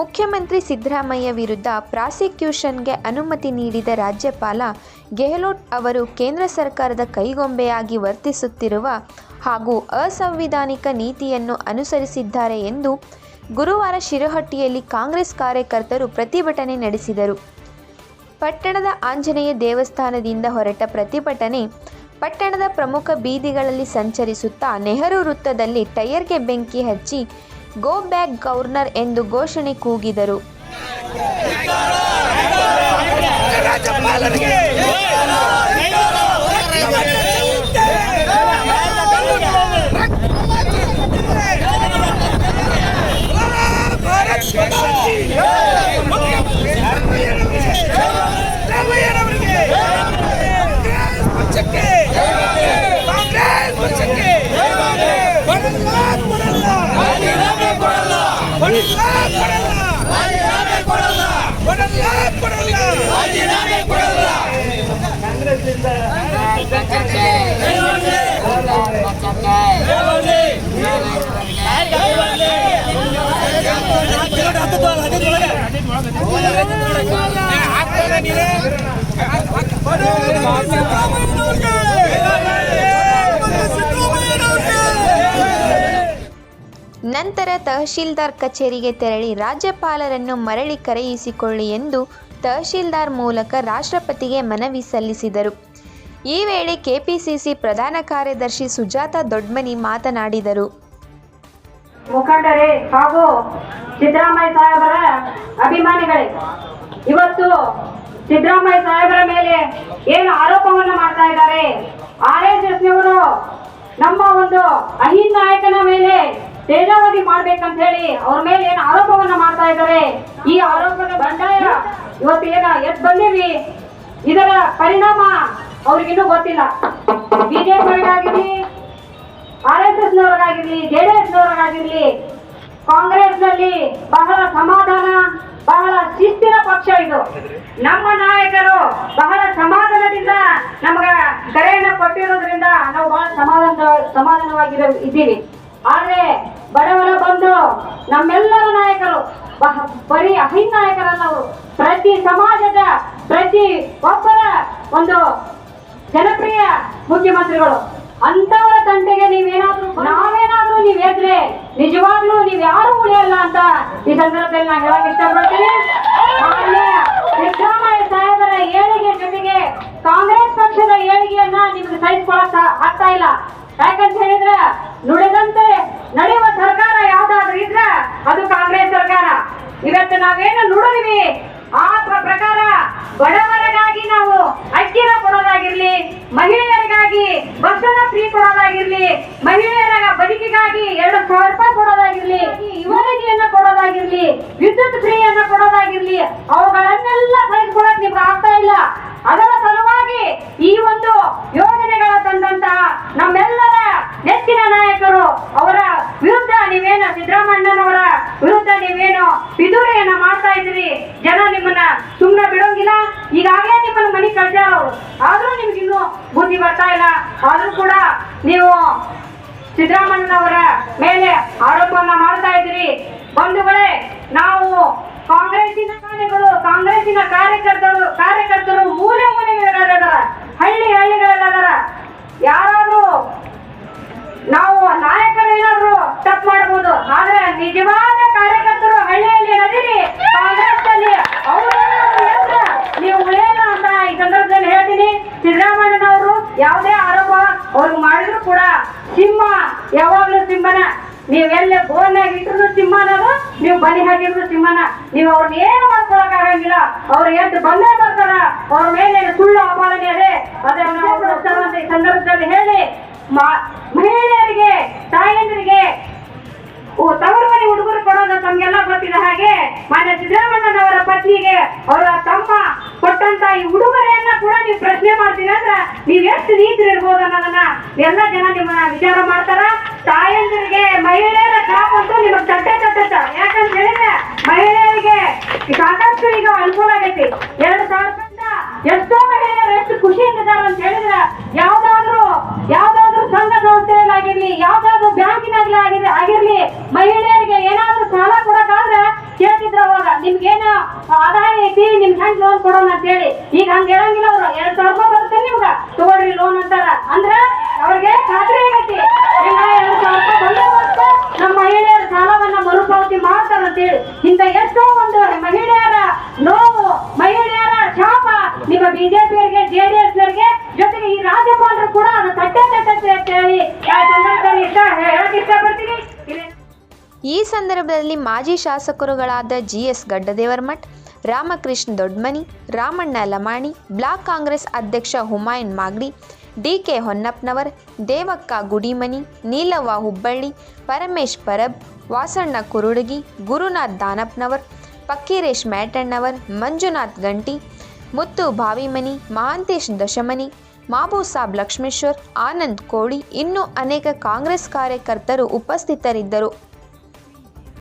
ಮುಖ್ಯಮಂತ್ರಿ ಸಿದ್ದರಾಮಯ್ಯ ವಿರುದ್ಧ ಪ್ರಾಸಿಕ್ಯೂಷನ್ಗೆ ಅನುಮತಿ ನೀಡಿದ ರಾಜ್ಯಪಾಲ ಗೆಹ್ಲೋಟ್ ಅವರು ಕೇಂದ್ರ ಸರ್ಕಾರದ ಕೈಗೊಂಬೆಯಾಗಿ ವರ್ತಿಸುತ್ತಿರುವ ಹಾಗೂ ಅಸಂವಿಧಾನಿಕ ನೀತಿಯನ್ನು ಅನುಸರಿಸಿದ್ದಾರೆ ಎಂದು ಗುರುವಾರ ಶಿರಹಟ್ಟಿಯಲ್ಲಿ ಕಾಂಗ್ರೆಸ್ ಕಾರ್ಯಕರ್ತರು ಪ್ರತಿಭಟನೆ ನಡೆಸಿದರು. ಪಟ್ಟಣದ ಆಂಜನೇಯ ದೇವಸ್ಥಾನದಿಂದ ಹೊರಟ ಪ್ರತಿಭಟನೆ ಪಟ್ಟಣದ ಪ್ರಮುಖ ಬೀದಿಗಳಲ್ಲಿ ಸಂಚರಿಸುತ್ತಾ ನೆಹರು ವೃತ್ತದಲ್ಲಿ ಟೈರ್ಗೆ ಬೆಂಕಿ ಹಚ್ಚಿ ಗೋ ಬ್ಯಾಕ್ ಗವರ್ನರ್ ಎಂದು ಘೋಷಣೆ ಕೂಗಿದರು. ಕಾಂಗ್ರೆಸ್ ನಂತರ ತಹಶೀಲ್ದಾರ್ ಕಚೇರಿಗೆ ತೆರಳಿ ರಾಜ್ಯಪಾಲರನ್ನು ಮರಳಿ ಕರೆಯಿಸಿಕೊಳ್ಳಿ ಎಂದು ತಹಶೀಲ್ದಾರ್ ಮೂಲಕ ರಾಷ್ಟ್ರಪತಿಗೆ ಮನವಿ ಸಲ್ಲಿಸಿದರು. ಈ ವೇಳೆ ಕೆಪಿಸಿಸಿ ಪ್ರಧಾನ ಕಾರ್ಯದರ್ಶಿ ಸುಜಾತ ದೊಡ್ಮನಿ ಮಾತನಾಡಿದರು. ಮುಖಂಡರೇ ಹಾಗೂ ಸಿದ್ದರಾಮಯ್ಯ ಸಾಹೇಬರ ಅಭಿಮಾನಿಗಳೇ, ಇವತ್ತು ಸಿದ್ದರಾಮಯ್ಯ ಸಾಹೇಬರ ಮೇಲೆ ಏನು ಆರೋಪವನ್ನು ಮಾಡ್ತಾ ಇದ್ದಾರೆ? ಆರ್ ಎಸ್ ಎಸ್ ನವರು ನಮ್ಮ ಒಂದು ಅಹಿಂದ ನಾಯಕನ ಮೇಲೆ ಮಾಡ್ಬೇಕಂತ ಹೇಳಿ ಅವ್ರ ಮೇಲೆ ಏನು ಆರೋಪವನ್ನ ಮಾಡ್ತಾ ಇದ್ದಾರೆ? ಈ ಆರೋಪದ ಬಂಡಾಯ ಇವತ್ತು ಏನ ಎದ್ ಬಂದೀವಿ ಇದರ ಪರಿಣಾಮ ಅವ್ರಿಗಿನ್ನೂ ಗೊತ್ತಿಲ್ಲ. ಬಿಜೆಪಿಯವರಿಗಾಗಿರ್ಲಿ ಆರ್ ಎಸ್ ಎಸ್ ನವರಾಗಿರ್ಲಿ ಜೆ ಡಿ ಎಸ್ ನವರಾಗಿರ್ಲಿ ಕಾಂಗ್ರೆಸ್ನಲ್ಲಿ ಬಹಳ ಸಮಾಧಾನ, ಬಹಳ ಶಿಸ್ತಿನ ಪಕ್ಷ ಇದು. ನಮ್ಮ ನಾಯಕರು ಬಹಳ ಸಮಾಧಾನದಿಂದ ನಮಗ ಕರೆಯನ್ನ ಕೊಟ್ಟಿರೋದ್ರಿಂದ ನಾವು ಬಹಳ ಸಮಾಧಾನ ಸಮಾಧಾನವಾಗಿರೋ, ಇದ್ದೀವಿ. ಆದ್ರೆ ಬಡವರ ಬಂದು ನಮ್ಮೆಲ್ಲರ ನಾಯಕರು ಬರೀ ಅಹಿಂದ ಅವರು. ಪ್ರತಿ ಸಮಾಜದ, ಪ್ರತಿ ಒಬ್ಬರ ಒಂದು ಜನಪ್ರಿಯ ಮುಖ್ಯಮಂತ್ರಿಗಳು. ಅಂತವರ ತಂಟೆಗೆ ನೀವೇನಾದ್ರೂ ನಾವೇನಾದ್ರೂ ನೀವ್ ಎದ್ರೆ, ನಿಜವಾಗ್ಲೂ ನೀವ್ ಯಾರು ಉಳಿಯಲ್ಲ ಅಂತ ಈ ಸಂದರ್ಭದಲ್ಲಿ ನಾನು ಹೇಳಕ್ ಇಷ್ಟಪಡ್ತೀನಿ. ಸಿದ್ದರಾಮಯ್ಯ ಸಾಹೇಬರ ಏಳಿಗೆ ಜೊತೆಗೆ ಕಾಂಗ್ರೆಸ್ ಪಕ್ಷದ ಏಳಿಗೆಯನ್ನ ನಿಮ್ಗೆ ಸಹಿಸ್ಕೊಳಕ್ ಆಗ್ತಾ ಇಲ್ಲ. ಯಾಕಂತ ಹೇಳಿದ್ರ, ನುಡಿದಂತೆ ನಡೆಯುವ ಸರ್ಕಾರ ಯಾವ್ದಾದ್ರು ಇದ್ರ ಅದು ಕಾಂಗ್ರೆಸ್ ಸರ್ಕಾರ. ಇವತ್ತು ನಾವೇನು ನುಡಿದ್ವಿ ಆ ಪ್ರಕಾರ ಬಡವರಿಗಾಗಿ ನಾವು ಅಕ್ಕಿನ ಕೊಡೋದಾಗಿರ್ಲಿ, ಮಹಿಳೆಯರಿಗಾಗಿ ಬಸ್ಸನ್ನ ಫ್ರೀ ಕೊಡೋದಾಗಿರ್ಲಿ, ಮಹಿಳೆಯರ ಬದುಕಿಗಾಗಿ ಎರಡು ಸಾವಿರ ರೂಪಾಯಿ ಕೊಡೋದಾಗಿರ್ಲಿ ಯುವನಿಗೆಯನ್ನ ಕೊಡೋದಾಗಿರ್ಲಿ, ವಿದ್ಯುತ್ ಫ್ರೀಯನ್ನ ಕೊಡೋದಾಗಿರ್ಲಿ ಅವುಗಳನ್ನೆಲ್ಲ ಸಹಿಸ್ಕೊಳಕ್ ನಿಮ್ಗೆ ಆಗ್ತಾ ಇಲ್ಲ ಅದರ ಸಲುವಾಗಿ ಈ ಒಂದು ಯೋಜನೆಗಳ ತಂದಂತಹ ನಮ್ಮೆಲ್ಲರ ನೆಚ್ಚಿನ ನಾಯಕರು ಅವರ ವಿರುದ್ಧ ನೀವೇನು ಸಿದ್ದರಾಮಣ್ಣನವರ ವಿರುದ್ಧ ನೀವೇನು ಪಿತೂರಿಯನ್ನ ಮಾಡ್ತಾ ಇದ್ರಿ ಜನ ನಿಮ್ಮನ್ನ ಸುಮ್ಮನೆ ಬಿಡೋಂಗಿಲ್ಲ ಈಗಾಗಲೇ ನಿಮ್ಮನ್ನ ಮನೆ ಕಳ್ಸ್ಯಾರ ಅವರು ಆದ್ರೂ ನಿಮ್ಗೆ ಇನ್ನೂ ಬುದ್ಧಿ ಬರ್ತಾ ಇಲ್ಲ. ಆದ್ರೂ ಕೂಡ ನೀವು ಸಿದ್ದರಾಮಯ್ಯನವರ ಮೇಲೆ ಆರೋಪವನ್ನ ಮಾಡ್ತಾ ಇದ್ರಿ ಬಂಧುಗಳೇ, ನಾವು ಕಾಂಗ್ರೆಸ್ಸಿನ ಕಾರ್ಯಗಳು ಕಾಂಗ್ರೆಸ್ಸಿನ ಕಾರ್ಯಕರ್ತರು ಕಾರ್ಯಕರ್ತರು ಮೂಲೆ ಮೂಲೆಗಳದಾರ ಹಳ್ಳಿ ಹಳ್ಳಿಗಳದಾರ ಯಾರಾದ್ರೂ ನಾವು ನಾಯಕರು ಏನಾದ್ರು ತಪ್ಪು ಮಾಡಬಹುದು ಆದ್ರೆ ನಿಜವಾದ ಕಾರ್ಯಕರ್ತರು ಹಳ್ಳಿಯಲ್ಲಿ ನದಿರಿ ಕಾಂಗ್ರೆಸ್ ಅಲ್ಲಿ ಅವರು ನೀವು ಉಳಿಯಲ್ಲ ಅಂತ ಈ ಸಂದರ್ಭದಲ್ಲಿ ಹೇಳ್ತೀನಿ. ಸಿದ್ದರಾಮಯ್ಯನವರು ಯಾವುದೇ ಆರೋಪ ಅವ್ರಿಗೆ ಮಾಡಿದ್ರು ಕೂಡ ಸಿಂಹ ಯಾವಾಗ್ಲೂ ಸಿಂಹನ ನೀವೆಲ್ಲ ಬೋನ್ನಾಗಿ ಇಟ್ರು ಸಿಂಹ ನೀವು ಬಲಿ ಹಾಕಿದ್ರು ಸಿಂಹನ. ನೀವು ಅವ್ರನ್ನ ಏನು ಮಾಡ್ಕೊಳಕ್ ಆಗಂಗಿಲ್ಲ. ಅವ್ರು ಎದ್ದು ಬಂದೇ ಬರ್ತಾರ. ಅವ್ರ ಮೇಲೆ ಸುಳ್ಳು ಆಪಾದನೆ ಅದೇ. ಅದನ್ನ ಈ ಸಂದರ್ಭದಲ್ಲಿ ಹೇಳಿ ಮಹಿಳೆಯರಿಗೆ, ತಾಯಂದಿರಿಗೆ ತವರು ಮನೆ ಹುಡುಗರು ಕೊಡೋದು ತಮ್ಗೆಲ್ಲ ಗೊತ್ತಿದೆ ಹಾಗೆ, ಮಾನ್ಯ ಸಿದ್ದರಾಮಣ್ಣನವರ ಪತ್ನಿಗೆ ಅವರ ತಮ್ಮ ಕೊಟ್ಟಂತ ಈ ಉಡುಗೊರೆಯನ್ನ ಕೂಡ ನೀವು ಪ್ರಶ್ನೆ ಮಾಡ್ತೀನಿ ಅಂದ್ರೆ ನೀವ್ ಎಷ್ಟು ನೀತಿ ಇರ್ಬೋದು ಅನ್ನೋದನ್ನ ಎಲ್ಲ ಜನ ನಿಮ್ಮನ್ನ ವಿಚಾರ ಮಾಡ್ತಾರ. ತಾಯಂದಿರಿಗೆ ಮಹಿಳೆಯರ ಕಾಪ್ ಅಂತೂ ನಿಮಗೆ ತಟ್ಟೆ ತಟ್ಟತ್ತ. ಯಾಕಂತ ಹೇಳಿದ್ರೆ ಮಹಿಳೆಯರಿಗೆ ಸಾಕಷ್ಟು ಈಗ ಅನುಕೂಲ ಆಗೈತಿ. ಎರಡು ಸಾವಿರದಿಂದ ಎಷ್ಟೋ ಮಹಿಳೆಯರು ಎಷ್ಟು ಖುಷಿಯಿಂದ ಇದ್ದಾರೆ ಅಂತ ಹೇಳಿದ್ರೆ ಯಾವ್ದಾದ್ರು ಯಾವ್ದಾದ್ರು ಸಂಘ ಸಂಸ್ಥೆಯಲ್ಲಾಗಿರ್ಲಿ ಯಾವ್ದಾದ್ರು ಬ್ಯಾಂಕಿನಲ್ಲಿ ಆಗಿರ್ಲಿ ಮಹಿಳೆಯರಿಗೆ ಏನಾದ್ರೂ ಸಾಲ ಆದಾಯ ಐತಿ ನಿಮ್ ಹೆಂಗ್ ಲೋನ್ ಕೊಡೋಣ ಅಂತ ಹೇಳಿ ಈಗ ಹಂಗ ಹೇಳಂಗಿಲ್ಲ ಅವ್ರು. ಎರಡ್ ಸಾವಿರ ರೂಪಾಯಿ ಬರುತ್ತೆ ನಿಮ್ಗ ತಗೊಳ್ರಿ ಲೋನ್ ಅಂತಾರ. ಅಂದ್ರ ಅವ್ರಿಗೆ ಖಾತ್ರಿ ಆಗೈತಿ. ಎರಡ್ ಸಾವಿರ ರೂಪಾಯಿ ನಮ್ಮ ಮಹಿಳೆಯರ ಸಾಲವನ್ನ ಮರುಪಾವತಿ ಮಾಡ್ತಾರ ಅಂತೇಳಿ. ಇಂತ ಎಷ್ಟೋ ಒಂದು ಮಹಿಳೆಯರ ನೋವು, ಮಹಿಳೆಯರ ಶಾಪ ನಿಮ್ಮ ಬಿಜೆಪಿಯವರಿಗೆ ಜೆಡಿಎಸ್ ಜೊತೆಗೆ ಈ ರಾಜ್ಯಪಾಲರು ಕೂಡ ಅದು ತಟ್ಟೆ ತಟ್ಟೆ ಅಂತ ಹೇಳಿ. ಆ ಸಂದರ್ಭದಲ್ಲಿ ಈ ಸಂದರ್ಭದಲ್ಲಿ ಮಾಜಿ ಶಾಸಕರುಗಳಾದ G S Gaddadevarmath, Ramakrishna Dodmani, Ramanna Lamani, block Congress ಅಧ್ಯಕ್ಷ ಹುಮಾಯನ್ ಮಾಗ್ಡಿ ಡಿ ಕೆ ಹೊನ್ನಪ್ಪನವರ್, ದೇವಕ್ಕ ಗುಡಿಮನಿ, ನೀಲವ್ವ ಹುಬ್ಬಳ್ಳಿ, ಪರಮೇಶ್ ಪರಬ್, ವಾಸಣ್ಣ ಕುರುಡಗಿ, ಗುರುನಾಥ್ ದಾನಪ್ಪನವರ್ ಪಕ್ಕೀರೇಶ್ ಮ್ಯಾಟಣ್ಣವರ್, ಮಂಜುನಾಥ್ ಗಂಟಿ, ಮುತ್ತು ಭಾವಿಮನಿ, ಮಹಾಂತೇಶ್ ದಶಮನಿ ಮಾಬೂಸಾಬ್ ಲಕ್ಷ್ಮೇಶ್ವರ್, ಆನಂದ್ ಕೋಳಿ ಇನ್ನೂ ಅನೇಕ ಕಾಂಗ್ರೆಸ್ ಕಾರ್ಯಕರ್ತರು ಉಪಸ್ಥಿತರಿದ್ದರು.